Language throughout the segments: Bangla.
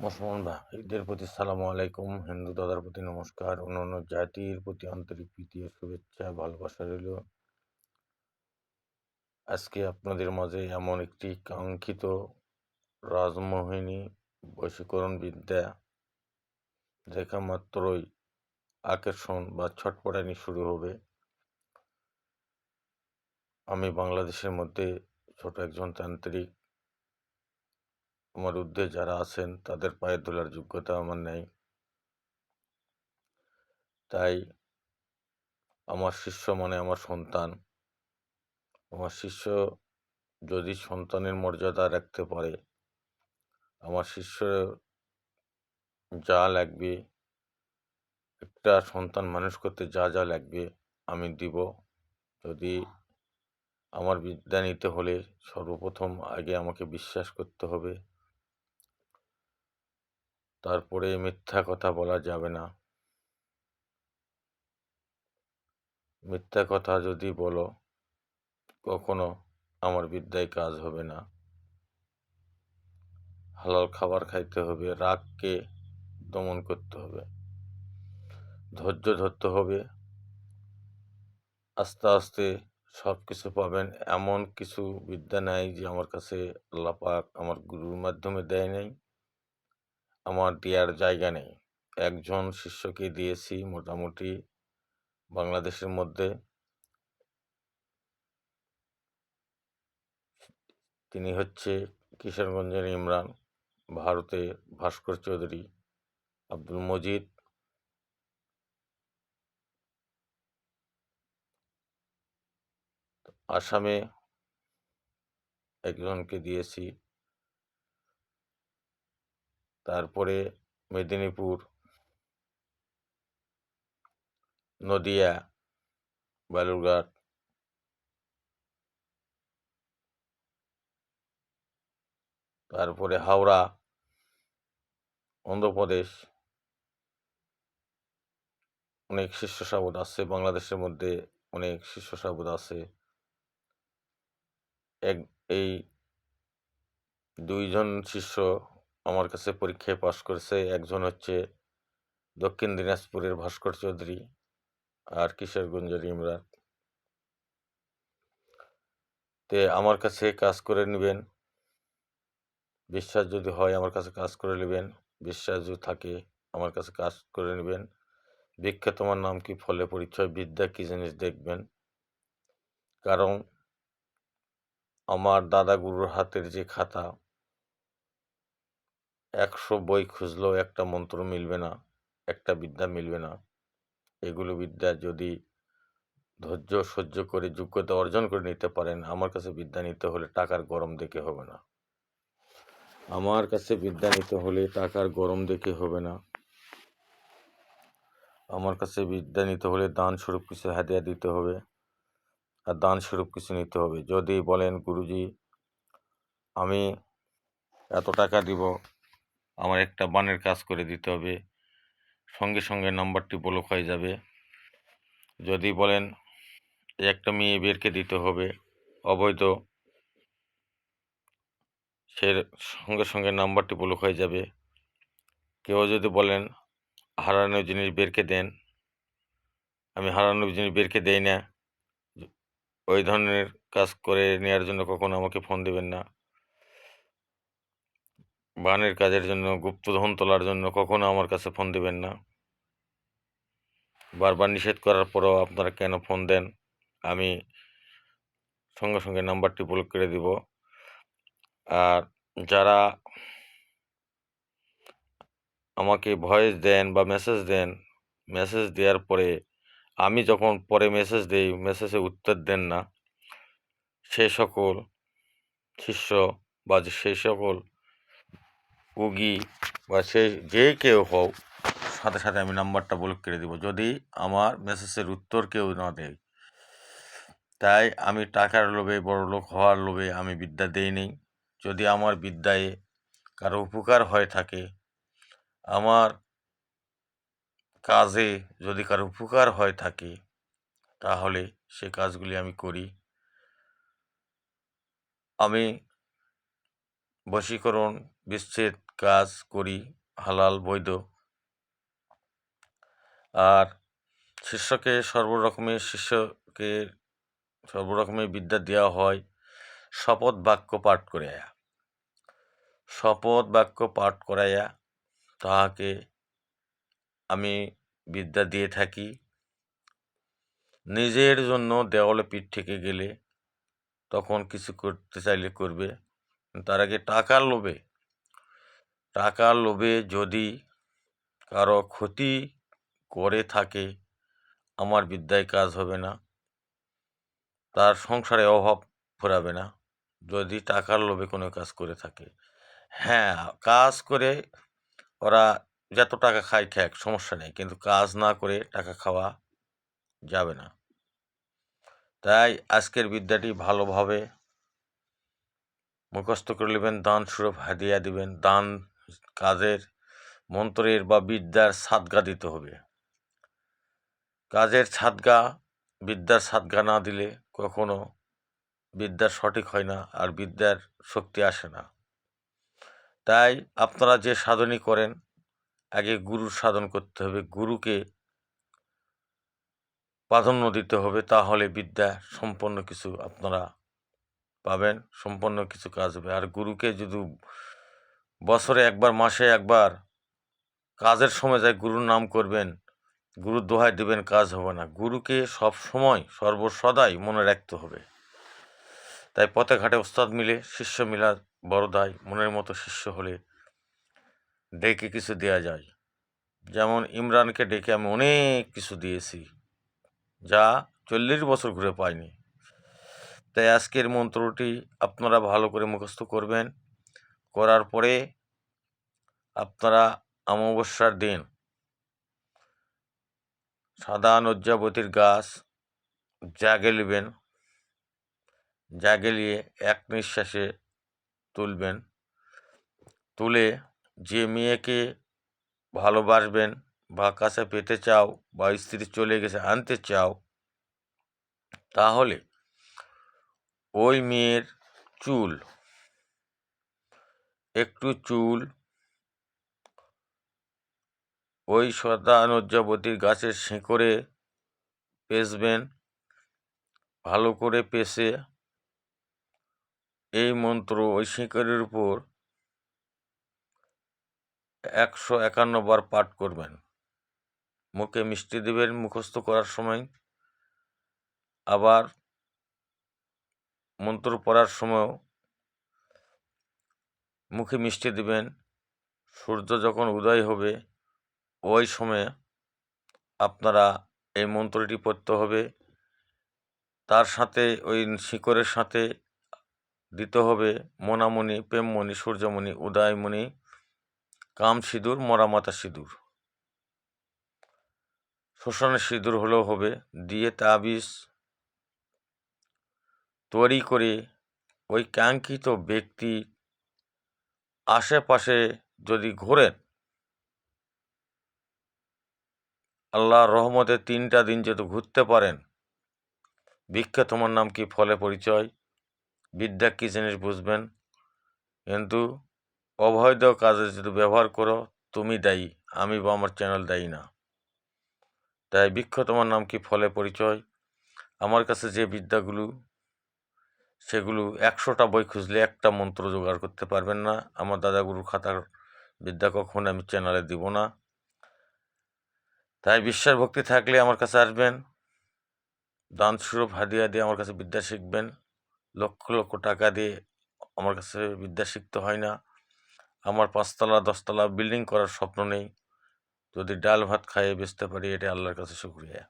মুসলমান ভাইদের প্রতি সালামু আলাইকুম। হিন্দু দাদার প্রতি নমস্কার। অন্যান্য জাতির প্রতি আন্তরিক প্রীতি শুভেচ্ছা, ভালোবাসা রইল। আজকে আপনাদের মাঝে এমন একটি কাঙ্ক্ষিত রাজমোহিনী বশীকরণ বিদ্যা দেখা মাত্রই আকর্ষণ বা ছটপটানি শুরু হবে। আমি বাংলাদেশের মধ্যে ছোট একজন তান্ত্রিক আমার ঊর্ধ্বে যারা আছেন, তাদের পায়ে তোলার যোগ্যতা আমার নেই। তাই আমার শিষ্য মানে আমার সন্তান। আমার শিষ্য যদি সন্তানের মর্যাদা রাখতে পারে, আমার শিষ্য যা লাগবে, একটা সন্তান মানুষ করতে যা যা লাগবে আমি দিব। যদি আমার বিদ্যা নিতে হলে সর্বপ্রথম আগে আমাকে বিশ্বাস করতে হবে। তারপরে মিথ্যা কথা বলা যাবে না। মিথ্যা কথা যদি বলো, কখনো আমার বিদ্যায় কাজ হবে না। হালাল খাবার খাইতে হবে, রাগকে দমন করতে হবে, ধৈর্য ধরতে হবে। আস্তে আস্তে সব কিছু পাবেন। এমন কিছু বিদ্যা নাই যে আমার কাছে আল্লাহ পাক আমার গুরুর মাধ্যমে দেয় নাই। আমার দেওয়ার জায়গা নেই। একজন শিষ্যকে দিয়েছি মোটামুটি বাংলাদেশের মধ্যে। তিনি হচ্ছে কিশোরগঞ্জের ইমরান, ভারতে ভাস্কর চৌধুরী, আব্দুল মজিদ। আসামে একজনকে দিয়েছি। তারপরে মেদিনীপুর, নদিয়া, বালুরঘাট। তারপরে হাওড়া, অন্ধ্রপ্রদেশ। অনেক শিষ্য সাবুদ আছে, বাংলাদেশের মধ্যে অনেক শিষ্য সাবুদ আছে। এক, এই দুইজন শিষ্য আমার কাছে পরীক্ষায় পাশ করেছে। একজন হচ্ছে দক্ষিণ দিনাজপুরের ভাস্কর চৌধুরী আর কিশোরগঞ্জের ইমরান তে আমার কাছে কাজ করে নেবেন। বিশ্বাস যদি হয় আমার কাছে কাজ করে নেবেন। বিশ্বাস যদি থাকে আমার কাছে কাজ করে নেবেন। বিখ্যাত তোমার নাম কি? ফলে পরিচয় বিদ্যা কী জিনিস দেখবেন। কারণ আমার দাদা গুরুর হাতের যে খাতা একশো বই খুঁজলেও একটা মন্ত্র মিলবে না, একটা বিদ্যা মিলবে না। এগুলো বিদ্যা যদি ধৈর্য সহ্য করে, যোগ্যতা অর্জন করে নিতে পারেন, আমার কাছে বিদ্যা নিতে হলে টাকার গরম দেখে হবে না। আমার কাছে বিদ্যা নিতে হলে টাকার গরম দেখে হবে না। আমার কাছে বিদ্যা নিতে হলে দান স্বরূপ কিছু হাদিয়া দিতে হবে আর দান স্বরূপ কিছু নিতে হবে। যদি বলেন, গুরুজি, আমি এত টাকা দিব আমার একটা বানের কাজ করে দিতে হবে। সঙ্গে সঙ্গে নাম্বারটি ব্লক হয়ে যাবে। যদি বলেন একটা মেয়ে বেরকে দিতে হবে। অবৈধ। সে সঙ্গে সঙ্গে নাম্বারটি ব্লক হয়ে যাবে। কেউ যদি বলেন, হারানো জিনিস বেরকে দেন। আমি হারানো জিনিস বেরকে দেই না। ওই ধরনের কাজ করে নেওয়ার জন্য কখনো আমাকে ফোন দেবেন না। বানের কাজের জন্য, গুপ্তধন তোলার জন্য কখনো আমার কাছে ফোন দেবেন না। বারবার নিষেধ করার পরেও আপনারা কেন ফোন দেন? আমি সঙ্গে সঙ্গে নাম্বারটি ব্লক করে দিব। আর যারা আমাকে ভয়েস দেন বা মেসেজ দেন মেসেজ দেওয়ার পরে আমি যখন পরে মেসেজ দিই মেসেজে উত্তর দেন না, সে সকল শিষ্য বা সেই সকল উগি বা সে যে কেউ হোক, সাথে সাথে আমি নাম্বারটা ব্লক করে দেবো। যদি আমার মেসেজের উত্তর কেউ না দেয়, তাই আমি টাকার লোভে, বড় লোক হওয়ার লোভে আমি বিদ্যা দেই নেই। যদি আমার বিদ্যায় কারও উপকার হয়ে থাকে, আমার কাজে যদি কারও উপকার হয়ে থাকে, তাহলে সে কাজগুলি আমি করি। আমি বশীকরণ, বিচ্ছেদ কাজ করি, হালাল, বৈধ। আর শিষ্যকে সর্বরকমের শিষ্যকে সর্বরকমের বিদ্যা দেওয়া হয় শপথ বাক্য পাঠ করাইয়া। শপথ বাক্য পাঠ করাইয়া তাহাকে আমি বিদ্যা দিয়ে থাকি। নিজের জন্য দেওয়ালে পিঠ থেকে গেলে তখন কিছু করতে চাইলে করবে, তার আগে টাকার লোভে টাকার লোভে যদি কারও ক্ষতি করে থাকে, আমার বিদ্যায় কাজ হবে না। তার সংসারে অভাব ফুরাবে না, যদি টাকার লোভে কোনো কাজ করে থাকে। হ্যাঁ কাজ করে ওরা যত টাকা খায় খাক সমস্যা নেই, কিন্তু কাজ না করে টাকা খাওয়া যাবে না। তাই আজকের বিদ্যাটি ভালোভাবে মুখস্থ করে নেবেন, দান সুরভ হাদিয়া দিবেন, দান কাজের মন্ত্রের বা বিদ্যার সাদগা দিতে হবে। কাজের সাদগা, বিদ্যার সাদগা না দিলে কখনো বিদ্যার সঠিক হয় না আর বিদ্যার শক্তি আসে না। তাই আপনারা যে সাধনই করেন, আগে গুরুর সাধন করতে হবে। গুরুকে প্রাধান্য দিতে হবে, তাহলে বিদ্যা সম্পন্ন কিছু আপনারা পাবেন সম্পন্ন কিছু কাজ হবে। আর গুরুকে যদি বছরে একবার, মাসে একবার কাজের সময় যায় গুরুর নাম করবেন, গুরুর দোহাই দেবেন, কাজ হবে না। গুরুকে সব সময় সর্বসদাই মনে রাখতে হবে। তাই পথে ঘাটে ওস্তাদ মিলে, শিষ্য মিলা বড় দায়, মনের মতো শিষ্য হলে ডেকে কিছু দেয়া যায়। যেমন ইমরানকে ডেকে আমি অনেক কিছু দিয়েছি, যা চল্লিশ বছর ঘুরে পাইনি। তাই আজকের মন্ত্রটি আপনারা ভালো করে মুখস্থ করবেন। করার পরে আপনারা অমাবস্যার দিন সাদা নজ্জাবতীর গাছ জাগে নেবেন, জাগে নিয়ে এক নিঃশ্বাসে তুলবেন। তুলে যে মেয়েকে ভালোবাসবেন বা কাছে পেতে চাও বা স্ত্রী চলে গেছে, আনতে চাও, তাহলে ওই মেয়ের চুল একটু চুল। ওই সদানুজ্জাবতীর গাছের শিকড়ে পেষবেন ভালো করে পেষে এই মন্ত্র ওই শিকড়ের উপর একশো একান্ন বার পাঠ করবেন। মুখে মিষ্টি দেবেন, মুখস্থ করার সময়। আবার মন্ত্র পড়ার সময়ও মুখে মিষ্টি দিবেন। সূর্য যখন উদয় হবে, ওই সময়ে আপনারা এই মন্ত্রটি পড়তে হবে। তার সাথে ওই শিকড়ের সাথে দিতে হবে মনামণি, প্রেমমণি, সূর্যমণি, উদয়মণি কাম সিঁদুর মরামাতা সিঁদুর। শ্মশানের সিঁদুর হলেও হবে। দিয়ে তাবিজ তৈরি করে ওই কাঙ্ক্ষিত ব্যক্তি আশেপাশে যদি ঘোরেন, আল্লাহর রহমতে তিনটা দিন যেহেতু ঘুরতে পারেন ভিক্ষা তোমার নাম কি? ফলে পরিচয়। বিদ্যা কী জিনিস বুঝবেন? কিন্তু অবৈধ কাজে যদি ব্যবহার করো, তুমি দায়ী, আমি বা আমার চ্যানেল দায়ী না। তাই বৃক্ষ তোমার নাম কি? ফলে পরিচয়। আমার কাছে যে বিদ্যাগুলো সেগুলো একশোটা বই খুঁজলে একটা মন্ত্র জোগাড় করতে পারবেন না। আমার দাদাগুরুর খাতার বিদ্যা কখন আমি চ্যানেলে দিব না। তাই বিশ্বাস ভক্তি থাকলে আমার কাছে আসবেন। দান স্বরূপ হাদিয়া দিয়ে আমার কাছে বিদ্যা শিখবেন। লক্ষ লক্ষ টাকা দিয়ে আমার কাছে বিদ্যা শিখতে হয় না। আমার পাঁচতলা, দশতলা বিল্ডিং করার স্বপ্ন নেই। যদি ডাল ভাত খাইয়ে বেচতে পারি, এটা আল্লাহর কাছে শুক্রিয়া।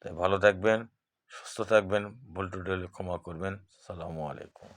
তাই ভালো থাকবেন। সুস্থ থাকবেন ভুল টুটি ক্ষমা করবেন। সালামু আলাইকুম।